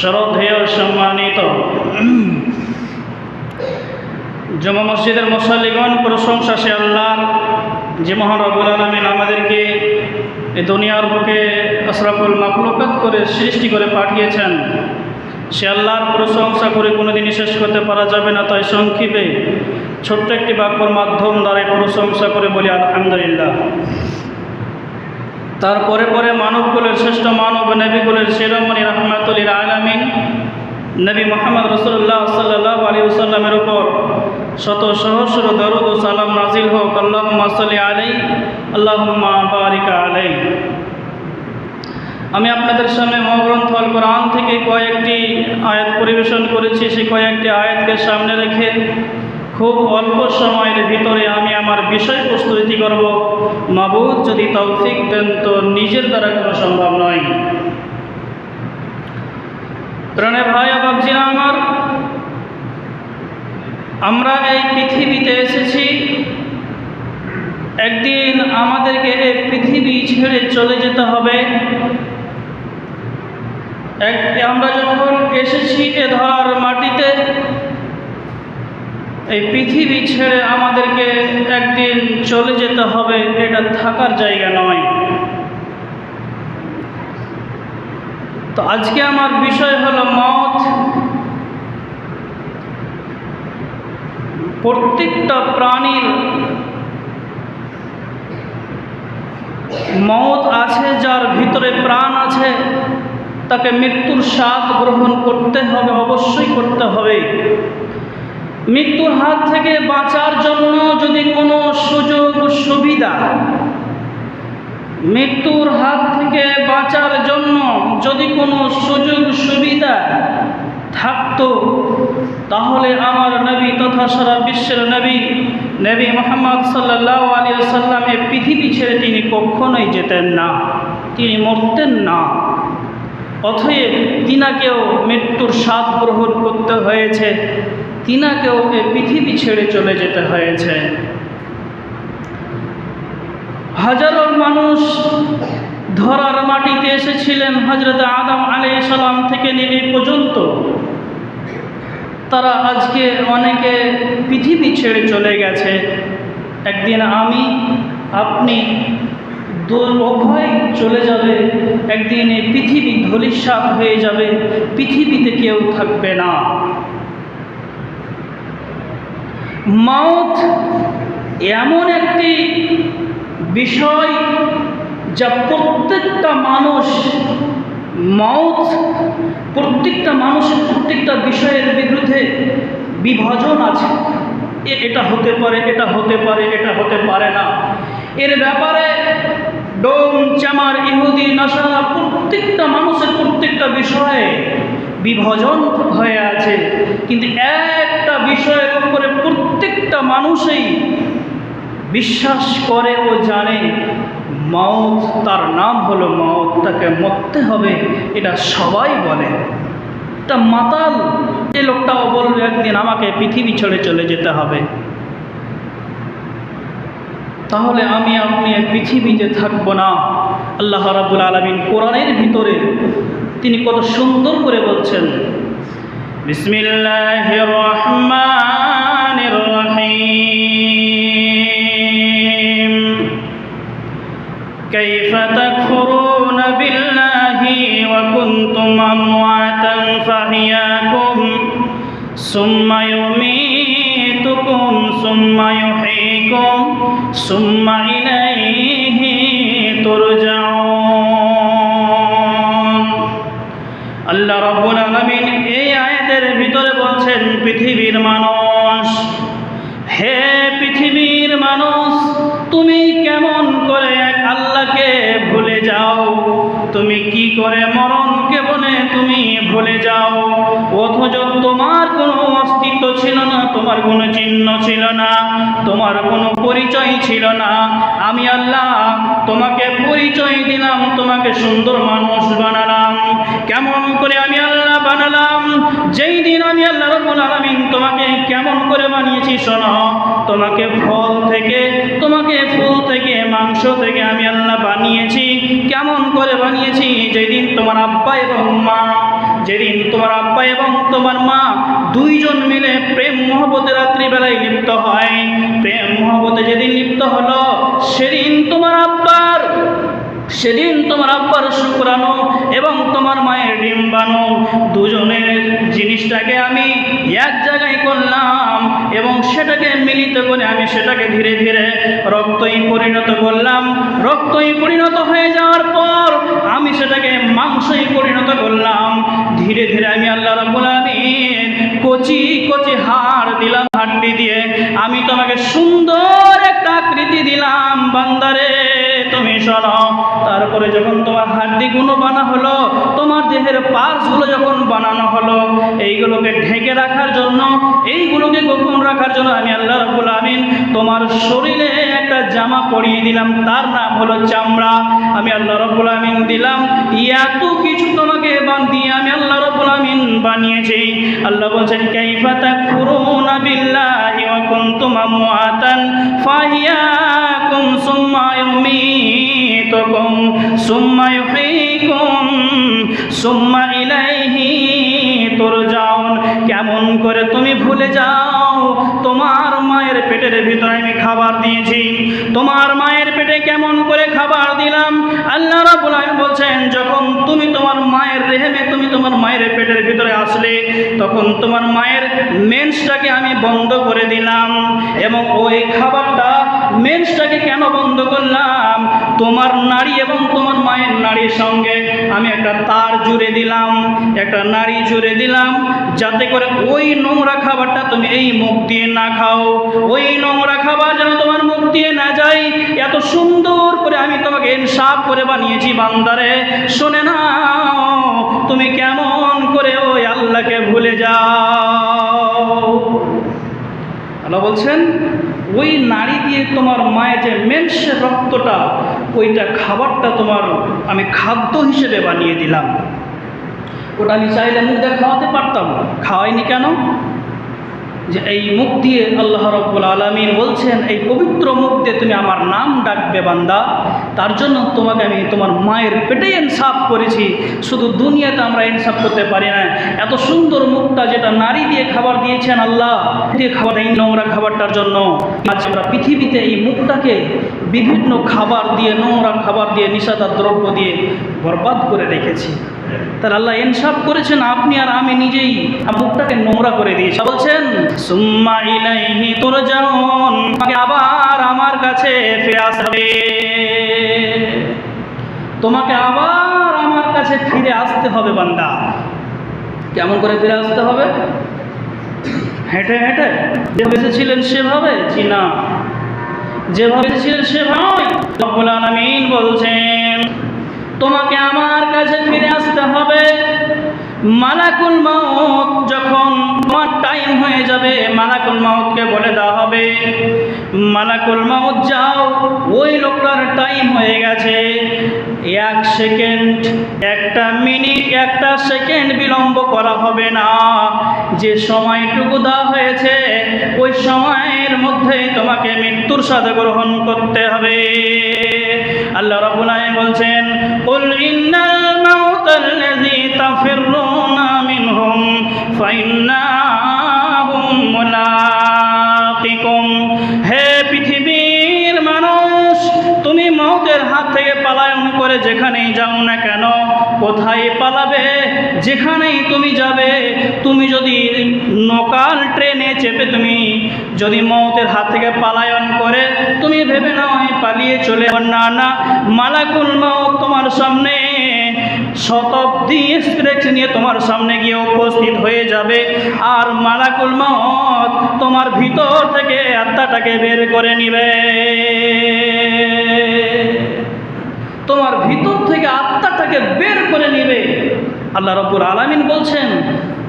শ্রদ্ধেয় সম্মানিত। জমা মসজিদের মুসল্লিগণ, প্রশংসা সে আল্লাহর। যে মহানবুল আলমিন আমাদেরকে এই দুনিয়ার বুকে আশরাফুল মাখলুকাত করে সৃষ্টি করে পাঠিয়েছেন। সে আল্লাহর প্রশংসা করে কোনোদিনই শেষ করতে পারা যাবে না, তাই সংক্ষেপে ছোট্ট একটি বাক্যর মাধ্যম দ্বারাই প্রশংসা করে বলি, আলহামদুলিল্লাহ। তারপরে পরে মানবকুলের শ্রেষ্ঠ মানব নবীকুলের শিরোমণি রহমাতুল্লিল আলামিন নবী মোহাম্মদ রসুল্লাহ সাল্লাহ আলী সাল্লামের উপর শত সহস্র দরুদ ও সালাম নাজিল হোক। আল্লাহ সাল্লি আলাই আল্লাহ বারিকা আলাই আমি আপনাদের সামনে মহাগ্রন্থ আল কোরআন থেকে কয়েকটি আয়াত পরিবেশন করেছি। সেই কয়েকটি আয়াতকে সামনে রেখে খুব অল্প সময়ের ভিতরে আমি আমার বিষয় প্রস্তুতি করব। মাবুদ, যদি তৌফিক দেন, তো নিজের দ্বারা কোনো সম্ভব নয়। প্রাণে ভাই বাবজিরা আমার, আমরা এই পৃথিবীতে এসেছি। একদিন আমাদেরকে এই পৃথিবী ছেড়ে চলে যেতে হবে। এক আমরা যখন এসেছি এ ধরার মাটিতে এই পৃথিবী ছেড়ে আমাদেরকে একদিন চলে যেতে হবে, এটা থাকার জায়গা নয়। তো আজকে আমার বিষয় হলো মত। প্রত্যেকটা প্রাণীর মত আছে, যার ভিতরে প্রাণ আছে, তাকে মৃত্যুর স্বাদ গ্রহণ করতে হবে, অবশ্যই করতে হবে। মৃত্যুর হাত থেকে বাঁচার জন্য যদি কোনো সুযোগ সুবিধা, মৃত্যুর হাত থেকে বাঁচার জন্য যদি কোনো সুযোগ সুবিধা থাকতো, তাহলে আমার নবী তথা সারা বিশ্বের নবী নবী মোহাম্মদ সাল্লাহ আলী সাল্লাম পৃথিবী ছেড়ে তিনি কখনোই যেতেন না, তিনি মরতেন না। অথব তিনাকেও মৃত্যুর স্বাদ গ্রহণ করতে হয়েছে। তিনাকেও এ পৃথিবী ছেড়ে চলে যেতে হয়েছে। হাজারো মানুষ ধরার মাটিতে এসেছিলেন হজরত আদম আলাই সালাম থেকে নিয়ে পর্যন্ত। তারা আজকে অনেকে পৃথিবী ছেড়ে চলে গেছে। একদিন আমি, আপনি উভয় চলে যাবে, একদিন এই পৃথিবী ধলিস্বাদ হয়ে যাবে, পৃথিবীতে কেউ থাকবে না। মাউথ এমন একটি বিষয় যা প্রত্যেকটা মানুষ মাউথ, প্রত্যেকটা মানুষের প্রত্যেকটা বিষয়ের বিরুদ্ধে বিভাজন আছে। এটা হতে পারে, এটা হতে পারে, এটা হতে পারে না। এর ব্যাপারে ডোম চামার ইহুদি, নাসারা প্রত্যেকটা মানুষের প্রত্যেকটা বিষয়ে বিভাজন হয়ে আছে। কিন্তু একটা বিষয়ের উপরে প্রত্যেকটা মানুষই বিশ্বাস করে ও জানে মত তার নাম হলো মত তাকে মরতে হবে। এটা সবাই বলে। তা মাতাল, যে লোকটাও বলবে একদিন আমাকে পৃথিবী ছেড়ে চলে যেতে হবে। তাহলে আমি আপনি পৃথিবীতে থাকব না। আল্লাহ রাবুল আলমিন কোরআনের ভিতরে তিনি কত সুন্দর করে বলছেন বিসমিল্লাহ রহমান ثم يميتكم ثم يحييكم ثم إليه ترجعون আল্লাহ রব্বুল আলামিন এই আয়াতের ভিতরে বলছেন পৃথিবীর মানুষ হে পৃথিবীর মানুষ তুমি কেমন করে এক আল্লাহকে ভুলে যাও তুমি কি করে মরণকে বলে তুমি ভুলে যাও। অথচ তোমার কোনো অস্তিত্ব ছিল না, তোমার কোনো চিহ্ন ছিল না, তোমার কোনো পরিচয় ছিল না। আমি আল্লাহ তোমাকে পরিচয় দিলাম, তোমাকে সুন্দর মানুষ বানালাম। কেমন করে আমি আল্লাহ বানালাম? যেই দিন আমি আল্লাহ রব্বুল তোমাকে কেমন করে বানিয়েছি শোনো, তোমাকে ফল থেকে, তোমাকে ফুল থেকে, মাংস থেকে আমি আল্লাহ বানিয়েছি। কেমন করে বানিয়েছি? যেদিন তোমার আব্বা এবং মা যেদিন তোমার আব্বা এবং তোমার মা দুইজন মিলে প্রেম মহব্বতে রাত্রিবেলায় লিপ্ত হয়। প্রেম মহব্বতে যেদিন লিপ্ত হলো, সেদিন তোমার আব্বার, সেদিন তোমার আব্বার শুক্রাণু এবং তোমার মায়ের ডিম্বাণু দুজনের জিনিসটাকে আমি এক জায়গায় করলাম এবং সেটাকে মিলিত করে আমি সেটাকে ধীরে ধীরে রক্তই পরিণত করলাম। রক্তই পরিণত হয়ে যাওয়ার পর আমি সেটাকে মাংসই পরিণত করলাম। ধীরে ধীরে আমি আল্লাহ রাব্বুল আলামিন কচি কচি হাড় দিলাম, হাড্ডি দিয়ে। আমি তোমাকে সুন্দর একটা আকৃতি দিলাম, বান্দারে, তুমি শোনো। তারপরে যখন তোমার হাড্ডি হাড্ডিগুলো বানা হলো, তোমার দেহের পার্টসগুলো যখন বানানো হলো, এইগুলোকে ঢেকে রাখার জন্য, এইগুলোকে গোপন রাখার জন্য আমি আল্লাহ রাব্বুল আমিন তোমার শরীরে একটা জামা পরিয়ে দিলাম। তার নাম হলো চামড়া। আমি আল্লাহ রাব্বুল আমিন দিলাম, এত কিছু তোমাকে বান দিয়ে আমি আল্লাহ রাব্বুল আমিন বানিয়েছি। আল্লাহ বলছেন, কাইফা তাকফুরুনা বিল্লাহি ওয়া কুনতুম আমওয়াতান ফাহিয়াকুম সুম্মা ইউমীতুকুম সুম্মা ইউহয়ীকুম সুম্মা ইলাইহি তুরজাউন। কেমন করে তুমি ভুলে যাও তোমার মায়ের পেটের ভিতরে আমি খাবার দিয়েছি। তোমার মায়ের পেটে কেমন করে খাবার দিলাম? আল্লাহ রাব্বুল আলামিন বলছেন, যখন তুমি তোমার মায়ের রেহেমে তুমি তোমার মায়ের পেটের ভিতরে আসলে, তখন তোমার মায়ের মেন্সটাকে আমি বন্ধ করে দিলাম এবং ওই খাবারটা মেন্সটাকে কেন বন্ধ করলাম? তোমার নারী এবং তোমার মায়ের নারীর সঙ্গে আমি একটা তার জুড়ে দিলাম, একটা নারী জুড়ে দিলাম, যাতে করে ওই নোংরা খাবারটা তুমি এই মুখ দিয়ে না খাও। ওই নোংরা খাবার যেন তোমার মুখ দিয়ে না যায়। এত সুন্দর করে আমি তোমাকে ইনসাফ করে বানিয়েছি বান্দারে। শোনে না, তুমি কেমন করে ওই আল্লাহকে ভুলে যাও। আল্লাহ বলছেন, ওই নারী দিয়ে তোমার মায়ের যে মেন্সের রক্তটা, ওইটা খাবারটা তোমার আমি খাদ্য হিসেবে বানিয়ে দিলাম। ওটা আমি চাইলে মুখ দিয়ে খাওয়াতে পারতাম খাওয়াইনি কেন? যে এই মুখ দিয়ে আল্লাহ রব্বুল আলমিন বলছেন, এই পবিত্র মুখ দিয়ে তুমি আমার নাম ডাকবে বান্দা। তার জন্য তোমাকে আমি তোমার মায়ের পেটে ইনসাফ করেছি। শুধু দুনিয়াতে আমরা ইনসাফ করতে পারি না। এত সুন্দর মুখটা যেটা নারী দিয়ে খাবার দিয়েছেন আল্লাহ দিয়ে খাবার এই নোংরা খাবারটার জন্য। আজ আমরা পৃথিবীতে এই মুখটাকে বিভিন্ন খাবার দিয়ে, নোংরা খাবার দিয়ে নিষাদার দ্রব্য দিয়ে বরবাদ করে রেখেছি। তার আল্লাহ ইনসাফ করেছেন, আপনি আর আমি নিজেই মুখটাকে নোংরা করে দিয়েছি। বলছেন আবার আমার কাছে তোমাকে আবার আমার কাছে ফিরে আসতে হবে, বান্দা। কেমন করে ফিরে আসতে হবে? হেঁটে হেঁটে। যেভাবে এসেছিলেন সেভাবে, জি না। যেভাবে এসেছিলেন সেভাবে রব্বুল আলামিন বলছেন তোমাকে আমার কাছে ফিরে আসতে হবে মালাকুল মাউত যখন তোমার টাইম হয়ে যাবে, মালাকুল মাউতকে বলে দেওয়া হবে, মালাকুল মাউত যাও, ওই লোকটার টাইম হয়ে গেছে। এক সেকেন্ড একটা মিনিট একটা সেকেন্ড বিলম্ব করা হবে না। যে সময়টুকু দেওয়া হয়েছে, ওই সময়ের মধ্যেই তোমাকে মৃত্যুর সাথে গ্রহণ করতে হবে। আল্লাহ আলামিন বলছেন মুলাকিকুম হে পৃথিবীর মানুষ, তুমি মৌতের হাত থেকে পালায়ন করে যেখানেই যাও না কেন, কোথায় পালাবে, যেখানেই তুমি যাবে, তুমি যদি লোকাল ট্রেনে চেপে তুমি যদি মৌতের হাত থেকে পালায়ন করে, তুমি ভেবে নাও পালিয়ে চলে। না না, মালাকুল মৌত তোমার সামনে শতাব্দী এক্সপ্রেস নিয়ে তোমার সামনে গিয়ে উপস্থিত হয়ে যাবে। আর মালাকুল মত তোমার ভিতর থেকে আত্মাটাকে বের করে নিবে। তোমার ভিতর থেকে আত্মাটাকে বের করে নিবে। আল্লাহ রব্বুর আলামিন বলছেন,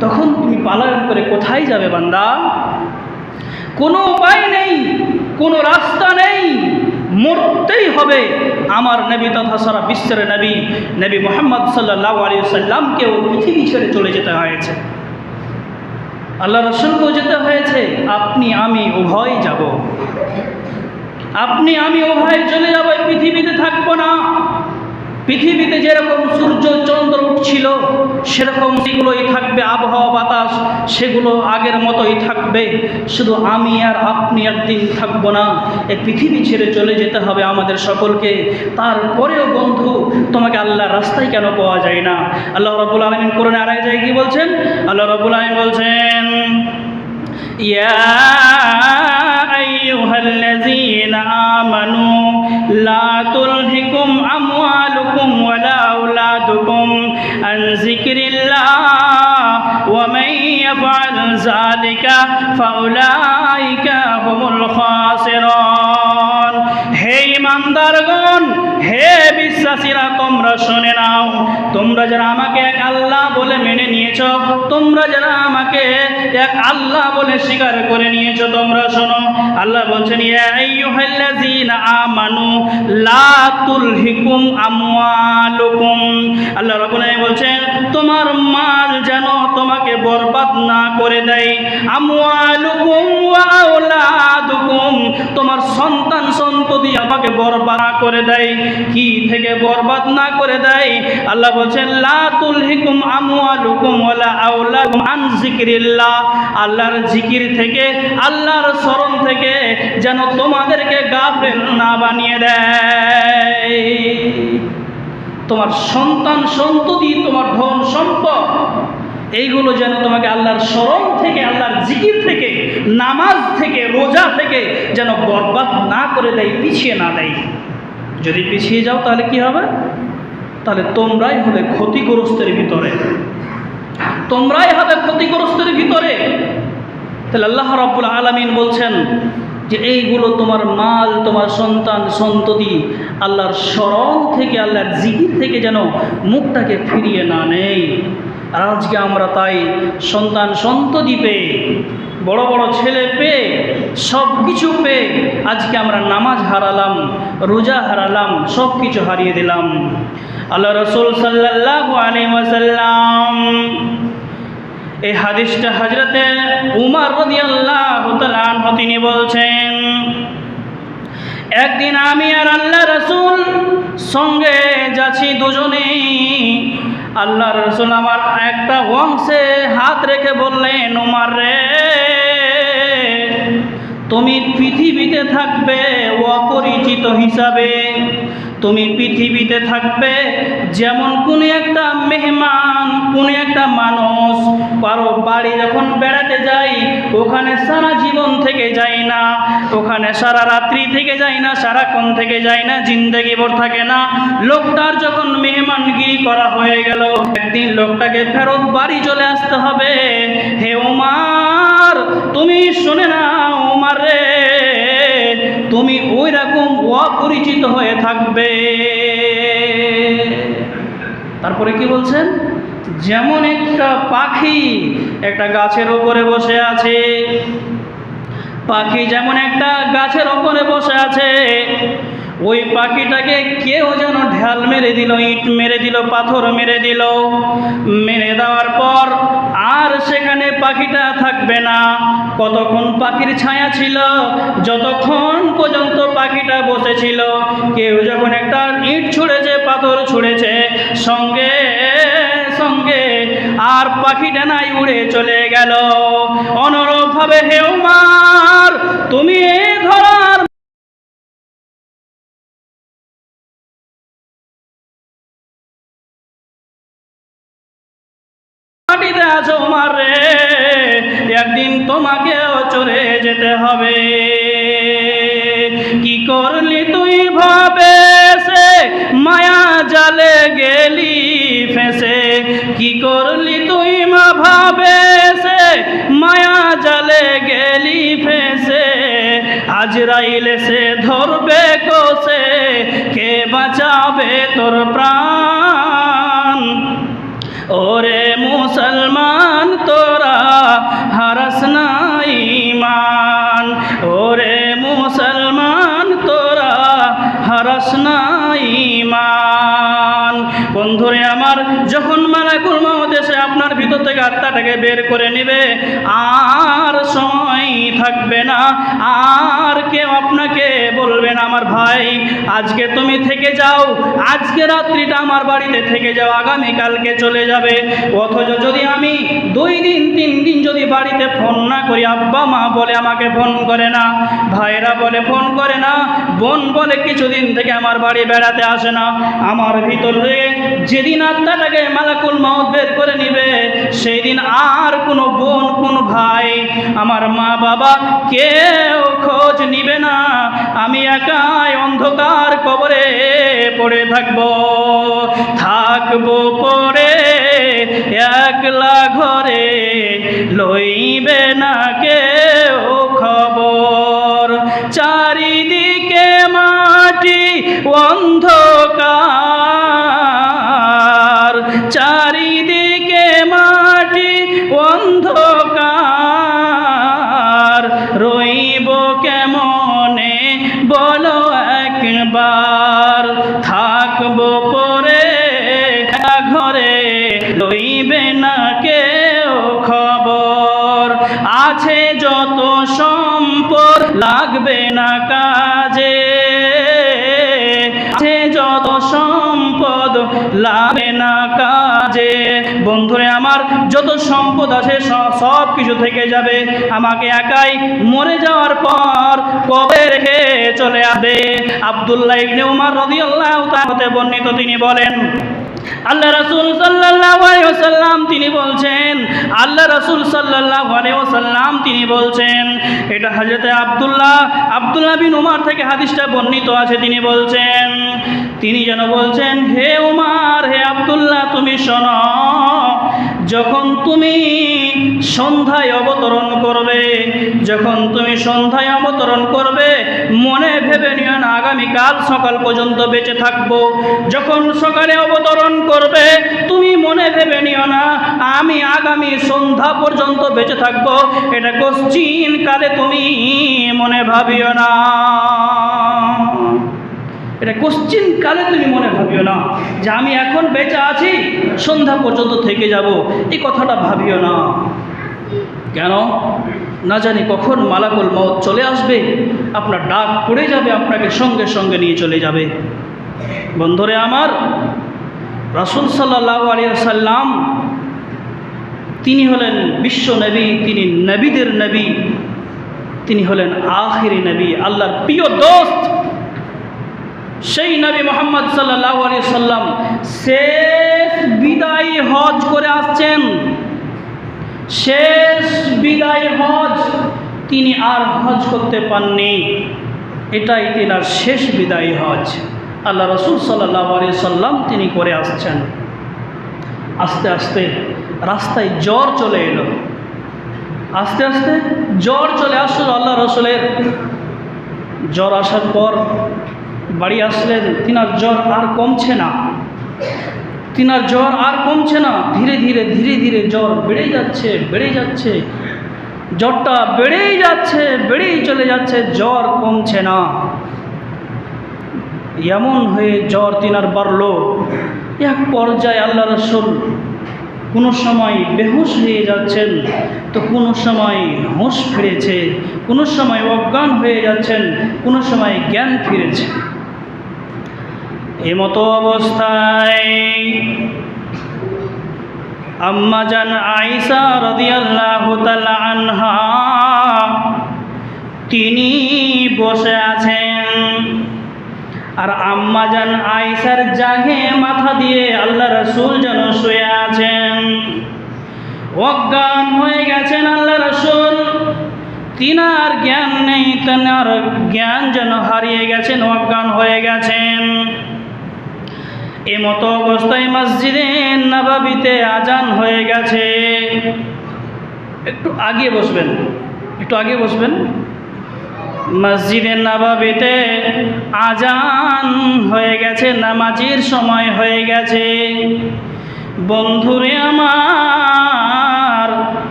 তখন তুমি পালায়ন করে কোথায় যাবে বান্দা? কোনো উপায় নেই, কোনো রাস্তা নেই। মরতেই হবে। আমার নবী তথা সারা বিশ্বের নবী নবী মোহাম্মদ সাল্লাহ আলী সাল্লামকেও পৃথিবী ছেড়ে চলে যেতে হয়েছে। আল্লাহ রসুলকেও যেতে হয়েছে, আপনি, আমি উভয় যাব। আপনি, আমি উভয় চলে যাব পৃথিবীতে থাকব না। পৃথিবীতে যেরকম সূর্য, চন্দ্র উঠছিল সেরকম সেগুলোই থাকবে আবহাওয়া বাতাস সেগুলো আগের মতোই থাকবে শুধু আমি আর আপনি একদিন থাকবো না এই পৃথিবী ছেড়ে চলে যেতে হবে আমাদের সকলকে তারপরেও বন্ধু তোমাকে আল্লাহর রাস্তায় কেন পাওয়া যায় না আল্লাহ রবুল আলমিন কোরআনে আর এক জায়গায় কি বলছেন আল্লাহ রবুল আলমিন বলছেন يا أيها الذين آمنوا لا تلهكم أموالكم ولا أولادكم জালিকা ফাউলাইকা হুমুল খাসিরুন হে ইমানদারগণ হে বিশ্বাসীরা, তোমরা শুনে নাও। তোমরা যারা আমাকে এক আল্লাহ বলে মেনে নিয়েছ, তোমরা যারা আমাকে এক আল্লাহ বলে স্বীকার করে নিয়েছ, তোমরা শোনো। আল্লাহ বলছেন আমানু, লা তুলহিকুম আমওয়ালুকুম। আল্লাহ রাব্বুল আলামিন বলছেন, তোমার মাল যেন তোমাকে বরবাদ না করে দেয়। আমওয়ালুকুম ওয়া আওলাদুকুম, তোমার সন্তান সন্ততি আমাকে বরবাদ করে দেয়। কি থেকে বরবাদ না করে দেয়? আল্লাহ বলছেন, লা তুলহিকুম আমওয়ালুকুম ওয়ালা আওলাদুকুম আন যিকরিল্লাহ। আল্লাহর জিকির থেকে, আল্লাহর স্মরণ থেকে যেন তোমাদেরকে গাফেল না বানিয়ে দেয়। তোমার সন্তান সন্ততি, তোমার ধন সম্পদ, এইগুলো যেন তোমাকে আল্লাহর স্মরণ থেকে, আল্লাহর জিকির থেকে, নামাজ থেকে, রোজা থেকে যেন বরবাদ না করে দেয়, পিছিয়ে না দেয়। যদি পিছিয়ে যাও তাহলে কি হবে? তাহলে তোমরাই হবে ক্ষতিগ্রস্তের ভিতরে। তোমরাই হবে ক্ষতিগ্রস্তের ভিতরে। তাহলে আল্লাহ রাব্বুল আলামিন বলছেন যে এইগুলো তোমার মাল, তোমার সন্তান, সন্ততি আল্লাহর স্মরণ থেকে, আল্লাহর জিকির থেকে যেন মুখটাকে ফিরিয়ে না নেই আর আজকে আমরা তাই সন্তান, সন্ততি পেয়ে বড় বড় ছেলে পেয়ে, সব কিছু পেয়ে আজকে আমরা নামাজ হারালাম, রোজা হারালাম, সব কিছু হারিয়ে দিলাম। আল্লাহ রসুল সাল্লাহ আলী ওয়াসাল্লাম এই হাদিসটা হজরতে উমার রদিয়াল্লাহ তাআলা তিনি বলছেন, একদিন আমি আর আল্লাহ রসুল সঙ্গে যাচ্ছি দুজনেই আল্লাহ রসুল আমার একটা অংশে হাত রেখে বললেন, উমার রে, তুমি পৃথিবীতে থাকবে অপরিচিত হিসাবে। তুমি পৃথিবীতে থাকবে যেমন কোনো একটা মেহমান, কোনো একটা মানুষ কারও বাড়ি যখন বেড়াতে যাই ওখানে সারা জীবন থেকে যাই না, ওখানে সারা রাত্রি থেকে যাই না, সারাক্ষণ থেকে যাই না, জিন্দগি ভর থাকে না। লোকটার যখন মেহমানগিরি করা হয়ে গেল, একদিন লোকটাকে ফেরত বাড়ি চলে আসতে হবে। হে উমার তুমি শুনে না উমার রে। তুমি ওই রকম অপরিচিত হয়ে থাকবে। তারপরে কি বলছেন? যেমন একটা পাখি একটা গাছের ওপরে বসে আছে, পাখি যেমন একটা গাছের ওপরে বসে আছে ওই পাখিটাকে কেউ যেন ঢাল মেরে দিল, ইট মেরে দিল, পাথর মেরে দিল। মেরে দেওয়ার পর আর সেখানে পাখিটা থাকবে না। কতক্ষণ পাখির ছায়া ছিল? যতক্ষণ পর্যন্ত পাখিটা বসেছিল, কেউ যখন একটা ইট ছুঁড়েছে, পাথর ছুঁড়েছে, সঙ্গে সঙ্গে আর পাখিটা নাই উড়ে চলে গেল। অনুরূপভাবে হেউমার তুমি এ ধরার মাটিতে আছো আমার রে একদিন তোমাকেও চলে যেতে হবে। কি করলি তুই ভাবে সে? মায়া জালে গেলি ফেসে। কি করলি তুই মা ভাবে সে? মায়া জালে গেলি ফেসে। আজরাইলে সে ধরবে কোসে? কে বাঁচাবে তোর প্রাণ? ওরে মুসলমান, তোরা হারাস না ইমান ওরে মুসলমান, তোরা হারাস নাই ইমান বন্ধুরে, আমার যখন মারা গুলমা থেকে আত্মাটাকে বের করে নেবে। আর সময় থাকবে না। আর কেউ আপনাকে বলবেন আমার ভাই, আজকে তুমি থেকে যাও। আজকে রাত্রিটা আমার বাড়িতে থেকে যাও। আগামীকালকে চলে যাবে। অথচ যদি আমি দুই দিন, তিন দিন যদি বাড়িতে ফোন না করি, আব্বা মা বলে আমাকে ফোন করে না, ভাইরা বলে ফোন করে না, বোন বলে কিছুদিন থেকে আমার বাড়ি বেড়াতে আসে না। আমার ভিতরে যেদিন আত্মাটাকে মালাকুল মাউত বের করে নিবে সেই দিন আর কোনো বোন, কোন ভাই আমার মা বাবা কেউ খোঁজ নিবে না। আমি একাই অন্ধকার কবরে পড়ে থাকব থাকব পরে একলা ঘরে লইবে না কেউ। আমার যত সম্পদ আছে সব কিছু থেকে যাবে। আমাকে একাই মরে যাওয়ার পর কবে রেখে চলে আসবে? আব্দুল্লাহ ইবনে উমার রাদিয়াল্লাহু তাআলা বর্ণিত তিনি বলেন, আল্লাহ রাসূল ওয়াসাল্লাম তিনি বলছেন, আল্লাহ রাসূল ওয়াসাল্লাম তিনি বলছেন, এটা হযরতে আব্দুল্লাহ আব্দুল্লাহ বিন উমার থেকে হাদিসটা বর্ণিত আছে, তিনি বলছেন, তিনি যেন বলছেন, হে উমার, হে আব্দুল্লাহ, তুমি শোনো যখন তুমি সন্ধ্যায় অবতরণ করবে, যখন তুমি সন্ধ্যায় অবতরণ করবে, মনে ভেবে নিও না, আগামীকাল সকাল পর্যন্ত বেঁচে থাকব। যখন সকালে অবতরণ করবে, তুমি মনে ভেবে নিও না, আমি আগামী সন্ধ্যা পর্যন্ত বেঁচে থাকব। এটা কোশ্চিন কালে তুমি মনে ভাবিও না। এটা কোশ্চিন কালে তুমি মনে ভাবিও না যে আমি এখন বেঁচে আছি, সন্ধ্যা পর্যন্ত থেকে যাব। এই কথাটা ভাবিও না। কেন? না জানি কখন মালাকুল মত চলে আসবে, আপনার ডাক পড়ে যাবে, আপনাকে সঙ্গে সঙ্গে নিয়ে চলে যাবে। বন্ধুরে আমার, রাসুল সাল্লাহ আলিয়া সাল্লাম তিনি হলেন বিশ্ব নবী, তিনি নবীদের নবী, তিনি হলেন আখিরি নবী, আল্লাহর প্রিয় দোস্ত। সেই নবী মোহাম্মদ সাল্লাহ আলী সাল্লাম শেষ বিদায়ী হজ করে আসছেন। শেষ বিদায় হজ তিনি আর হজ করতে পাননি। এটাই তিনার শেষ বিদায়ী হজ। আল্লাহ রসুল সাল্লাহ আলী সাল্লাম তিনি করে আসছেন। আস্তে আস্তে রাস্তায় জ্বর চলে এলো। আস্তে আস্তে জ্বর চলে আসলো আল্লাহ রসুলের। জ্বর আসার পর বাড়ি আসলেন তিনার জ্বর আর কমছে না। তিনার জ্বর আর কমছে না। ধীরে ধীরে ধীরে ধীরে জ্বর বেড়েই যাচ্ছে বেড়েই যাচ্ছে। জ্বরটা বেড়েই যাচ্ছে, বেড়েই চলে যাচ্ছে, জ্বর কমছে না। এমন হয়ে জ্বর তিনার বাড়ল। এক পর্যায়ে আল্লাহ রসুল কোনো সময় বেহুশ হয়ে যাচ্ছেন, তো কোনো সময় হুঁশ ফিরেছে, কোনো সময় অজ্ঞান হয়ে যাচ্ছেন, কোনো সময় জ্ঞান ফিরেছে। এমতো অবস্থায় আম্মাজান আইসা রদিয়াল্লাহু আনহা, তিনি বসে আছেন। আর আম্মাজান আইসার জাগে মাথা দিয়ে আল্লাহ রসুল যেন শুয়ে আছেন। অজ্ঞান হয়ে গেছেন আল্লাহ রসুল। তিনার জ্ঞান নেই, তেনার জ্ঞান যেন হারিয়ে গেছেন, অজ্ঞান হয়ে গেছেন। এমতো অবস্থায় মসজিদে নবাবিতে আজান হয়ে গেছে। একটু আগে বসবেন, একটু আগে বসবেন। মসজিদে নবাবিতে আজান হয়ে গেছে, নামাজির সময় হয়ে গেছে। বন্ধুরে আমার,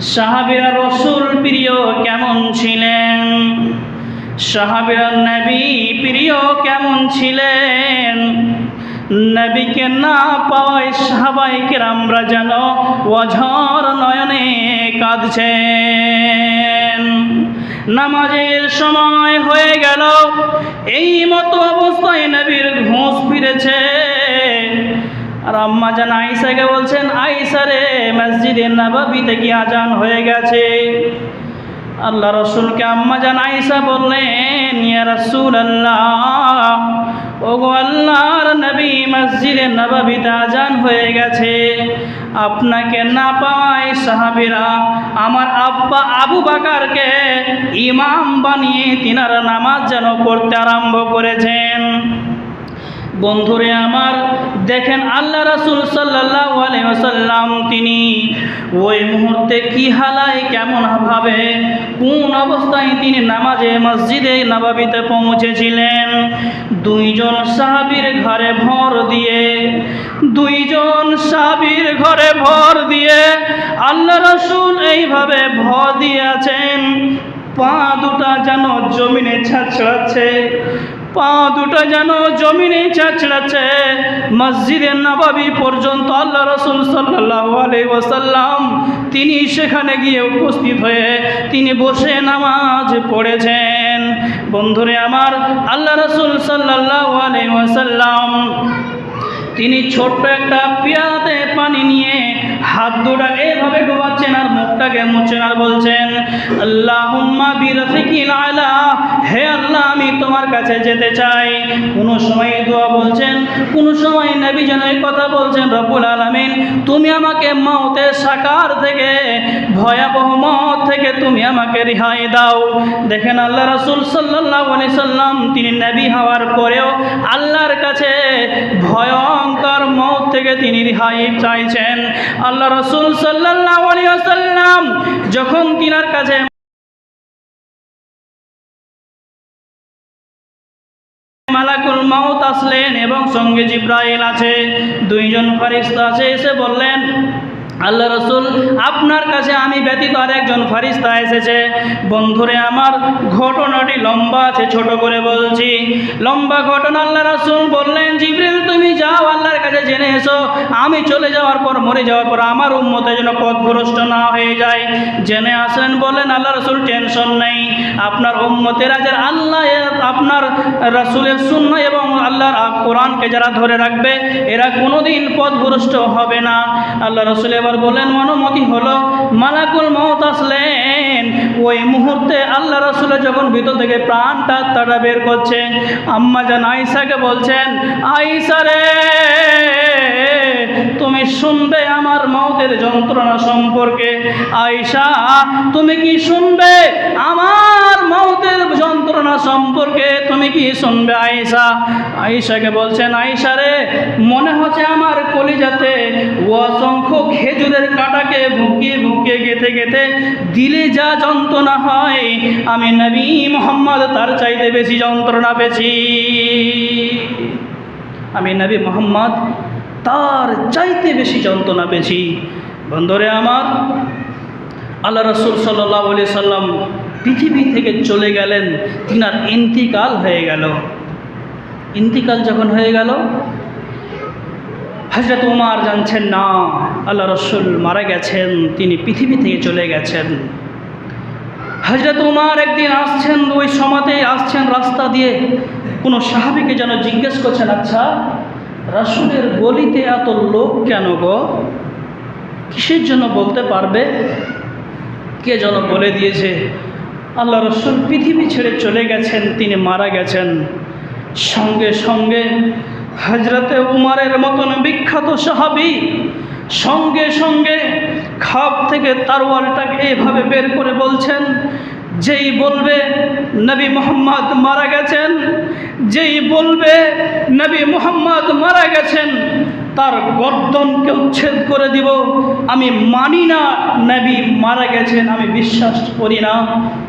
সাহাবিরা রসুল প্রিয় কেমন ছিলেন? সাহাবিরা নবী প্রিয় কেমন ছিলেন? নবীকে না পাওয়ায় সাহাবাইকের আমরা যেন অঝর নয়নে কাঁদছেন। নামাজের সময় হয়ে গেল, এই মতো অবস্থায় নবীর ঘোষ ফিরেছে আর আম্মা জান আইসাকে বলছেন আইসা রে, মসজিদে নবাবিতে কি আজান হয়ে গেছে? আল্লাহ রসুলকে আম্মা জান আইসা বললেন, ইয়া রসুল আল্লাহ ওগো আল্লাহর নবী মসজিদে নবাবিতে আজান হয়ে গেছে। আপনাকে না পাওয়ায় সাহাবিরা আমার আব্বা আবু বাকারকে ইমাম বানিয়ে তিনারা নামাজ যেন পড়তে আরম্ভ করেছেন। বন্ধুরে আমার, দেখেন আল্লাহ রাসুল আলাইসাল্লাম তিনি ওই মুহূর্তে কি হালায় কেমন ভাবে, কোন অবস্থায় তিনি নামাজে মসজিদে নবাবিতে পৌঁছেছিলেন, দুইজন সাহাবির ঘরে ভর দিয়ে, দুইজন সাহাবির ঘরে ভর দিয়ে আল্লাহ রসুল এইভাবে ভর দিয়েছেন, পা দুটা যেন জমিনে ছাড়ছে পা দুটো যেন জমিনে চাচড়াচ্ছে। মসজিদের নবাবি পর্যন্ত আল্লাহ রসুল সাল্লাহ আলি তিনি সেখানে গিয়ে উপস্থিত হয়ে তিনি বসে নামাজ পড়েছেন। বন্ধুরে আমার আল্লাহ রসুল সাল্লাহ আলি ওসাল্লাম তিনি ছোট্ট একটা পিয়াতে পানি নিয়ে হাত দুটা এভাবে ডোবাচ্ছেন আর মুখটাকে মুছছেন আর বলছেন, আল্লাহুম্মা বিরফিকিল আলা, হে আল্লাহ, আমি তোমার কাছে যেতে চাই। কোনো সময় দোয়া বলছেন, কোনো সময় নবী যেন এই কথা বলছেন, রব্বুল আলামিন, তুমি আমাকে মৌতের সাকার থেকে, ভয়াবহ মত থেকে তুমি আমাকে রেহাই দাও। দেখেন আল্লাহ রাসূল সাল্লাল্লাহু আলাইহি সাল্লাম, তিনি নবী হওয়ার পরেও আল্লাহর কাছে ভয়ঙ্কর মত থেকে তিনি রেহাই চাইছেন। আল্লাহ রসুল সাল্লাম যখন তিনার কাছে এবং সঙ্গে জিব্রাইল আছে, দুইজন ফারিস্তা আছে, এসে বললেন আল্লাহ রসুল, আপনার কাছে আমি ব্যতীত আর একজন ফারিস্তা এসেছে। বন্ধুরে, আমার ঘটনাটি লম্বা আছে, ছোট করে বলছি। লম্বা ঘটনা আল্লাহ রসুল বললেন, জিব্রিল, তুমি যাও, আল্লাহর কাছে জেনে এসো। আমি চলে যাওয়ার পর, মরে যাওয়ার পর, আমার উন্মতে যেন পথভ্রষ্ট না হয়ে যায়। জেনে আসলেন বললেন, আল্লাহ রসুল, টেনশন নেই। আপনার উম্মতেরা যারা আল্লাহ, আপনার রসুলের শূন্য এবং আল্লাহর কোরআনকে যারা ধরে রাখবে, এরা কোনোদিন পথভ্রষ্ট হবে না। আল্লাহ রসুল বলেন, অনুমতি হলো, মালাকুল মত আসলেন। ওই মুহূর্তে আল্লাহ রসুল যখন ভিতর থেকে প্রাণটা তারা বের করছেন আম্মা যান আইসাকে বলছেন আইসা রে! তুমি শুনবে আমার মৌতের যন্ত্রণা সম্পর্কে। আয়সা তুমি কি শুনবে আমার মৌতের যন্ত্রণা সম্পর্কে? তুমি কি শুনবে আয়সা আয়সাকে বলছেন আয়সা রে, মনে হচ্ছে আমার কলিজাতে অসংখ্য খেজুরের কাঁটাকে ভুকিয়ে ভুকিয়ে গেতে গেতে দিলে যা যন্ত্রণা হয়, আমি নবী মোহাম্মদ তার চাইতে বেশি যন্ত্রণা পেয়েছি। আমি নবী মোহাম্মদ তার চাইতে বেশি যন্ত্রণা পেয়েছি। বন্ধুরে আমার, আল্লাহ রসুল সাল্লাহ আলি সাল্লাম পৃথিবী থেকে চলে গেলেন, তিনার ইন্তিকাল হয়ে গেল। ইন্তিকাল যখন হয়ে গেল হজরত উমার জানছেন, না, আল্লাহ রসুল মারা গেছেন, তিনি পৃথিবী থেকে চলে গেছেন। হজরত উমার একদিন আসছেন, ওই সমাতে আসছেন রাস্তা দিয়ে। কোনো সাহাবিকে যেন জিজ্ঞেস করছেন আচ্ছা রাসুলের গলিতে এত লোক কেন গো? কিসের জন্য বলতে পারবে? কে যেন বলে দিয়েছে, আল্লাহ রসুল পৃথিবী ছেড়ে চলে গেছেন, তিনি মারা গেছেন। সঙ্গে সঙ্গে হজরতে উমারের মতন বিখ্যাত সাহাবি, সঙ্গে সঙ্গে খাপ থেকে তারওয়ালটাকে এভাবে বের করে বলছেন যেই বলবে নবী মোহাম্মদ মারা গেছেন, যেই বলবে নবী মোহাম্মদ মারা গেছেন, তার গর্দনকে উচ্ছেদ করে দিব। আমি মানি না নবী মারা গেছেন, আমি বিশ্বাস করি না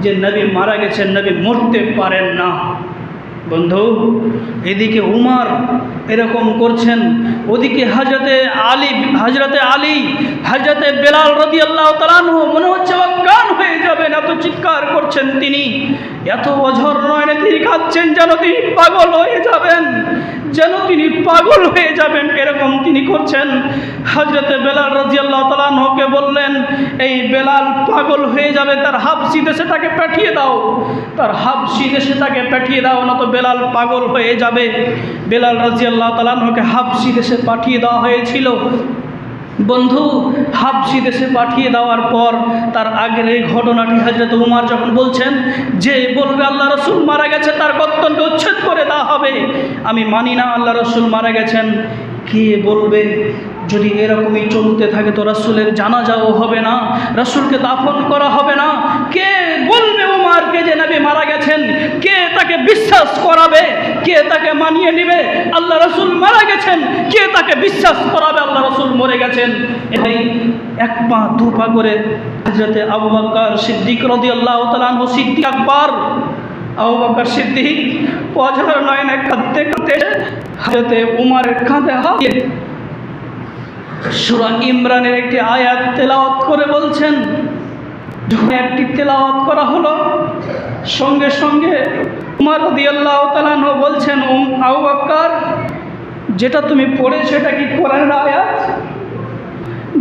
যে নবী মারা গেছেন, নবী মরতে পারেন না। বন্ধু, এদিকে উমার এরকম করছেন। ওদিকে হাজরতে আলী হাজরতে আলী হাজরতে বেলাল রদি আল্লাহ তালানহ মনে হচ্ছে অজ্ঞান হয়ে যাবেন, এত চিৎকার করছেন তিনি। এত অঝর নয়নে তিনি কাঁদছেন যেন তিনি পাগল হয়ে যাবেন, যেন তিনি পাগল হয়ে যাবেন, এরকম তিনি করছেন। হজরতে বেলাল রাজিয়াল্লাহ তালাহকে বললেন, এই বেলাল পাগল হয়ে যাবে, তার হাফসি দেশে তাকে পাঠিয়ে দাও। তার হাফসি দেশে তাকে পাঠিয়ে দাও, না তো বেলাল পাগল হয়ে যাবে। বেলাল রাজিয়াল্লাহ তালাহকে হাফসি দেশে পাঠিয়ে দেওয়া হয়েছিল। বন্ধু হাবসি দেশে পাঠিয়ে দেওয়ার পর তার আগের এই ঘটনাটি হাজরত উমার যখন বলছেন, যে বলবে আল্লাহ রসুল মারা গেছে, তার কর্তনকে উচ্ছেদ করে দেওয়া হবে। আমি মানি না আল্লাহ রসুল মারা গেছেন। কে বলবে? যদি এরকমই চলতে থাকে তো রসুলের জানাজাও হবে না, রসুলকে দাফন করা হবে না। কে বলবে উমারকে যে নবী মারা গেছেন? কে তাকে বিশ্বাস করাবে কে তাকে মানিয়ে নেবে। আল্লাহ রসুল মারা গেছেন। কে তাকে বিশ্বাস করাবে? আল্লাহ রসুল মরে গেছেন। এটাই এক পা দু পা করে হজরতে আবু বকর সিদ্দিক রদি আল্লাহ তালাহ সিদ্দিক আকবর। আবু বকর সিদ্দিক পজার নয়নে কাঁদতে কাঁদতে হজরতে উমারের কাঁধে হাত সুরা ইমরানের একটি আয়াত তেলাওয়াত করে বলছেন, যখন একটি তেলাওয়াত করা হলো, সঙ্গে সঙ্গে উমার রদিয়াল্লাহ তালানো বলছেন, উম আউ বাক্কার, যেটা তুমি পড়েছো এটা কি কোরআনের আয়াত?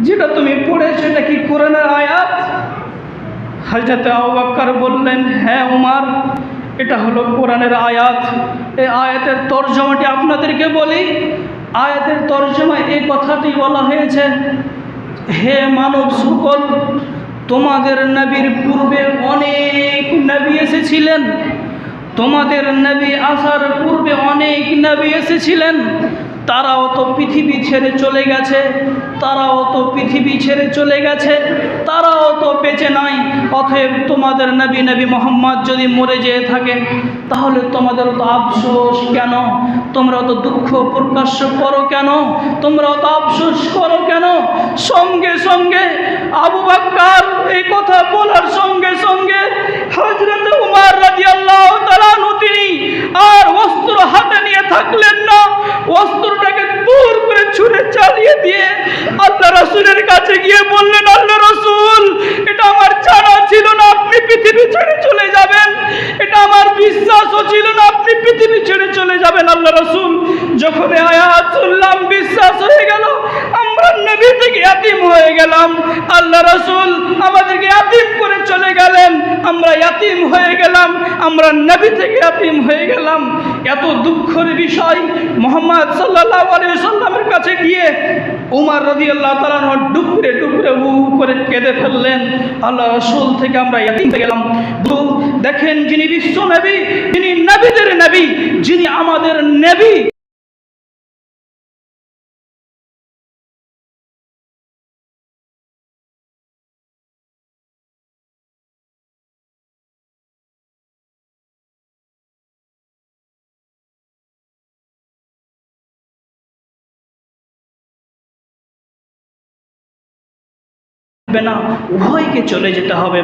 যেটা তুমি পড়েছো এটা কি কোরআনের আয়াত? হাজরত আউ বাক্কার বললেন হ্যাঁ উমার, এটা হলো কোরআনের আয়াত। এই আয়াতের তর্জমাটি আপনাদেরকে বলি। আয়াতের তর্জমায় এই কথাটি বলা হয়েছে, হে মানব সকল, তোমাদের নবীর পূর্বে অনেক নবী এসেছিলেন। তোমাদের নবী আসার পূর্বে অনেক নবী এসেছিলেন তারাও তো পৃথিবী ছেড়ে চলে গেছে। তারাও তো পৃথিবী ছেড়ে চলে গেছে, তারাও তো বেঁচে নাই। অতএব তোমাদের নবী নবী মোহাম্মদ যদি মরে যেয়ে থাকে, তাহলে তোমাদের তো আফসোস কেন? তোমরা তো দুঃখ প্রকাশ্য করো কেন? তোমরা তো আফসোস করো কেন? সঙ্গে সঙ্গে আবু বাক্কার এই কথা বলার সঙ্গে সঙ্গে হজরত উমার রাজি আল্লাহ তিনি আর অস্ত্র হাতে নিয়ে থাকলেন না। অস্ত্রটাকে দূর করে ছুঁড়ে চালিয়ে দিয়ে আল্লাহ রসুলের কাছে গিয়ে বললেন, আল্লাহ রসুল, এটা আমার জানা ছিল না, আপনি পৃথিবী ছেড়ে চলে যাবেন। এটা আমার বিশ্বাসও ছিল না, আপনি পৃথিবী ছেড়ে চলে যাবেন, আল্লাহ রসুল। যখন আয়াত শুনলাম বিশ্বাস হয়ে গেল আমরা থেকে আতিম হয়ে গেলাম। আল্লাহ রসুল আমাদেরকে আতিম করে চলে গেলেন। আমরা ইয়াতিম হয়ে গেলাম। আমরা নবী থেকে আতিম হয়ে গেলাম। এত দুঃখের বিষয় মোহাম্মদ সাল্লাহ আলিয়া সাল্লামের কাছে গিয়ে উমার রদি আল্লাহ তালান ডুবরে ডুবরে হু করে কেঁদে ফেললেন। আল্লাহ রসুল থেকে আমরা ইয়াতিম হয়ে গেলাম। দেখেন যিনি বিশ্ব নবী, যিনি নবীদের নবী, যিনি আমাদের নবী। হবে না। উভয়কে চলে যেতে হবে।